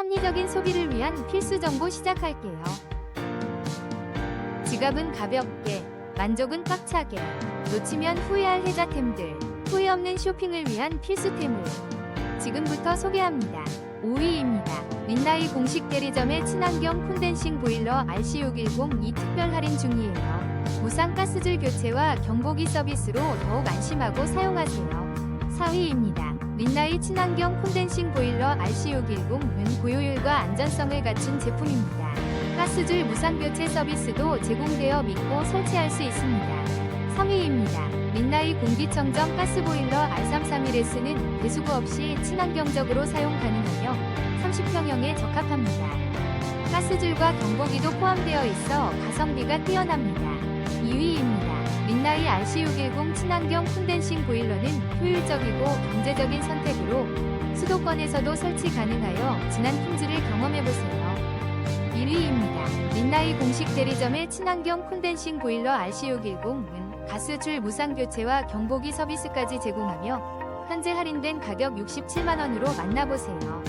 합리적인 소비를 위한 필수 정보 시작할게요. 지갑은 가볍게, 만족은 꽉차게, 놓치면 후회할 혜자템들, 후회 없는 쇼핑을 위한 필수템을 지금부터 소개합니다. 5위입니다. 린나이 공식 대리점의 친환경 콘덴싱 보일러 RC610 이 특별 할인 중이에요. 무상 가스줄 교체와 경보기 서비스로 더욱 안심하고 사용하세요. 4위입니다. 린나이 친환경 콘덴싱 보일러 RC610은 고효율과 안전성을 갖춘 제품입니다. 가스줄 무상 교체 서비스도 제공되어 믿고 설치할 수 있습니다. 3위입니다. 린나이 공기청정 가스보일러 R331S는 배수구 없이 친환경적으로 사용 가능하며 30평형에 적합합니다. 가스줄과 경보기도 포함되어 있어 가성비가 뛰어납니다. 2위입니다. 린나이 RC610 친환경 콘덴싱 보일러는 효율적이고 경제적인 선택으로 수도권에서도 설치 가능하여 진한 품질을 경험해보세요. 1위입니다. 린나이 공식 대리점의 친환경 콘덴싱 보일러 RC610은 가스줄 무상 교체와 경보기 서비스까지 제공하며 현재 할인된 가격 67만원으로 만나보세요.